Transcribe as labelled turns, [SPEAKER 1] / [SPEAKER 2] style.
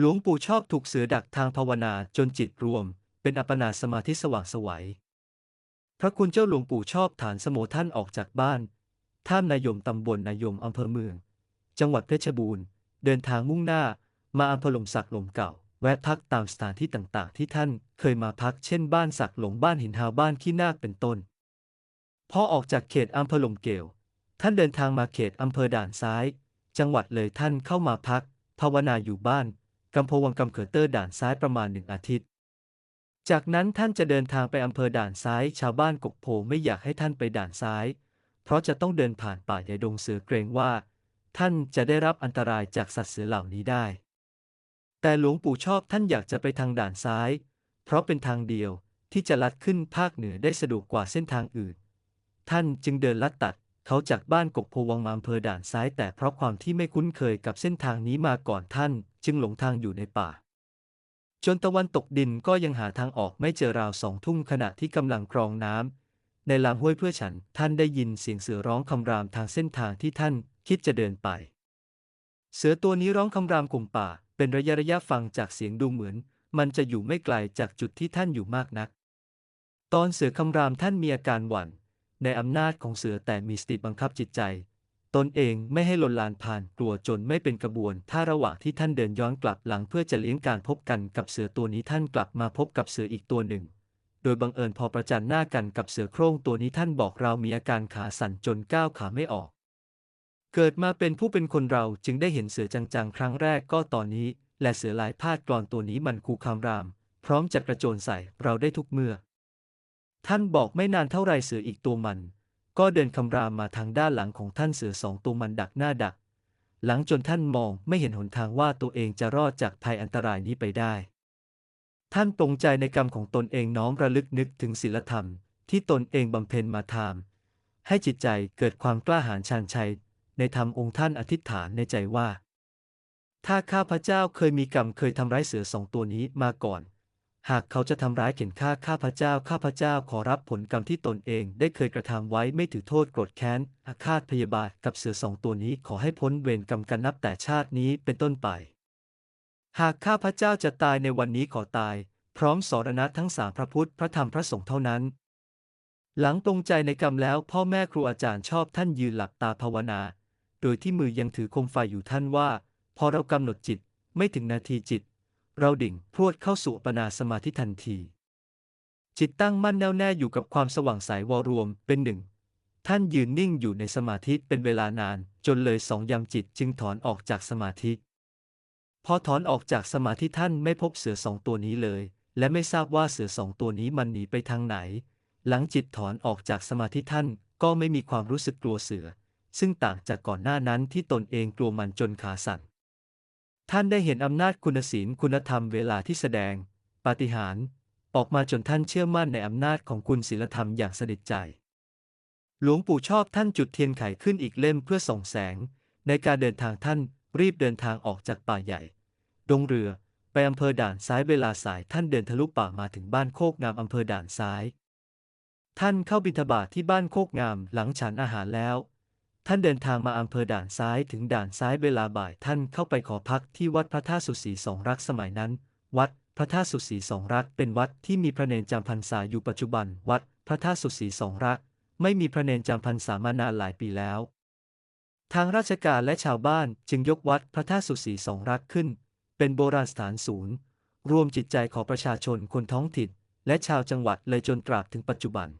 [SPEAKER 1] หลวงปู่ชอบถูกเสือดักทางภาวนาจนจิตรวม เป็นอัปปนาสมาธิสว่างสวัย พระคุณเจ้าหลวงปู่ชอบฐานสโมท่านออกจากบ้าน ท่ามนายมตำบลนายมอำเภอเมือง จังหวัดเพชรบูรณ์ เดินทางมุ่งหน้า มาอำเภอหลมสักหลมเก่า แวะพักตามสถานที่ต่างๆ ที่ท่านเคยมาพักเช่นบ้านสักหลงบ้านหินหาวบ้านขี้นาคเป็นต้น พอออกจากเขตอำเภอหลมเกลวท่านเดินทางมาเขตอำเภอด่านซ้าย จังหวัดเลยท่านเข้ามาพัก ภาวนาอยู่บ้าน กำโพวังกำเขิดเตอร์ด่านซ้ายประมาณหนึ่งอาทิตย์ จากนั้นท่านจะเดินทางไปอำเภอด่านซ้าย ชาวบ้านกกโพไม่อยากให้ท่านไปด่านซ้าย เพราะจะต้องเดินผ่านป่าใหญ่ดงเสือเกรงว่า ท่านจะได้รับอันตรายจากสัตว์เสือเหล่านี้ได้ แต่หลวงปู่ชอบท่านอยากจะไปทางด่านซ้าย เพราะเป็นทางเดียวที่จะลัดขึ้นภาคเหนือได้สะดวกกว่าเส้นทางอื่น ท่านจึงเดินลัดตัด เขาจากบ้านกกโพวังมาอำเภอด่านซ้ายแต่เพราะความที่ไม่คุ้นเคยกับเส้นทางนี้มาก่อนท่าน จึงหลงทางอยู่ในป่า จนตะวันตกดินก็ยังหาทางออกไม่เจอราวสองทุ่มขณะที่กำลังกรองน้ำในลำห้วยเพื่อฉันท่านได้ยินเสียงเสือร้องคำรามทางเส้นทางที่ท่านคิดจะเดินไป เสือตัวนี้ร้องคำรามกลุ่มป่า เป็นระยะระยะฟังจากเสียงดูเหมือน มันจะอยู่ไม่ไกลจากจุดที่ท่านอยู่มากนัก ตอนเสือคำรามท่านมีอาการหวั่น ในอำนาจของเสือแต่มีสติบังคับจิตใจ ตนเองไม่ให้หล่นลานผ่านกลัวจนไม่เป็นกระบวน ถ้าระหว่างที่ท่านเดินย้อนกลับหลังเพื่อจะเลี้ยงการพบกันกับเสือตัวนี้ท่านกลับมาพบกับเสืออีกตัวหนึ่ง โดยบังเอิญพอประจันหน้ากันกับเสือโคร่งตัวนี้ท่านบอกเรามีอาการขาสั่นจนก้าวขาไม่ออก เกิดมาเป็นผู้เป็นคนเราจึงได้เห็นเสือจังๆ ครั้งแรกก็ตอนนี้ และเสือลายพาดกรอนตัวนี้มันคูคำราม พร้อมจะกระโจนใส่เราได้ทุกเมื่อ ท่านบอกไม่นานเท่าไรเสืออีกตัวมัน ก็เดินคำรามมาทางด้านหลังของท่านเสือสองตัวมันดักหน้าดัก หลังจนท่านมองไม่เห็นหนทางว่าตัวเองจะรอดจากภัยอันตรายนี้ไปได้ ท่านปรงใจในกรรมของตนเองน้อมระลึกนึกถึงศีลธรรม ที่ตนเองบำเพ็ญมาทามให้จิตใจเกิดความกล้าหาญชาญชัย ในธรรมองค์ท่านอธิษฐานในใจว่า ถ้าข้าพเจ้าเคยมีกรรมเคยทำร้ายเสือสองตัวนี้มาก่อน หากเขาจะทำร้ายเข็นฆ่าข้าพเจ้าข้าพเจ้าขอรับผลกรรมที่ตนเองได้เคยกระทำไว้ไม่ถือโทษโกรธแค้น อาฆาตพยาบาทกับเสือสองตัวนี้ขอให้พ้นเวรกรรมกันนับแต่ชาตินี้เป็นต้นไป หากข้าพเจ้าจะตายในวันนี้ขอตาย พร้อมสรณะทั้งสามพระพุทธพระธรรมพระสงฆ์เท่านั้น หลังตรงใจในกรรมแล้วพ่อแม่ครูอาจารย์ชอบท่านยืนหลับตาภาวนา โดยที่มือยังถือโคมไฟอยู่ท่านว่า พอเรากำหนดจิตไม่ถึงนาทีจิต เราดิ่งพรวดเข้าสู่ปนาสมาธิทันที จิตตั้งมั่นแน่วแน่อยู่กับความสว่างใสวรวมเป็นหนึ่ง ท่านยืนนิ่งอยู่ในสมาธิเป็นเวลานาน จนเลยสองยามจิตจึงถอนออกจากสมาธิ พอถอนออกจากสมาธิท่านไม่พบเสือสองตัวนี้เลย และไม่ทราบว่าเสือสองตัวนี้มันหนีไปทางไหน หลังจิตถอนออกจากสมาธิท่านก็ไม่มีความรู้สึกกลัวเสือ ซึ่งต่างจากก่อนหน้านั้นที่ตนเองกลัวมันจนขาสั่น ท่านได้เห็นอำนาจคุณศีลคุณธรรมเวลาที่แสดง ปาฏิหาริย์ออกมาจนท่านเชื่อมั่นในอำนาจของคุณศีลธรรมอย่างสนิทใจ หลวงปู่ชอบท่านจุดเทียนไขขึ้นอีกเล่มเพื่อส่องแสง ในการเดินทางท่านรีบเดินทางออกจากป่าใหญ่ ดงเรือไปอำเภอด่านซ้ายเวลาสายท่านเดินทะลุป่ามาถึงบ้านโคกงามอำเภอด่านซ้าย ท่านเข้าบิณฑบาตที่บ้านโคกงามหลังฉันอาหารแล้ว ท่านเดินทางมาอำเภอด่านซ้ายถึงด่านซ้ายเวลาบ่ายท่านเข้าไปขอพักที่วัดพระธาตุสุสีสองรักสมัยนั้น วัดพระธาตุสุสีสองรักเป็นวัดที่มีพระเนนจำพรรษาอยู่ปัจจุบัน วัดพระธาตุสุสีสองรัก ไม่มีพระเนนจำพรรษามานานหลายปีแล้ว ทางราชการและชาวบ้านจึงยกวัดพระธาตุสุสีสองรักขึ้น เป็นโบราณสถานศูนย์ รวมจิตใจของประชาชนคนท้องถิ่นและชาวจังหวัดเลยจนตราบถึงปัจจุบัน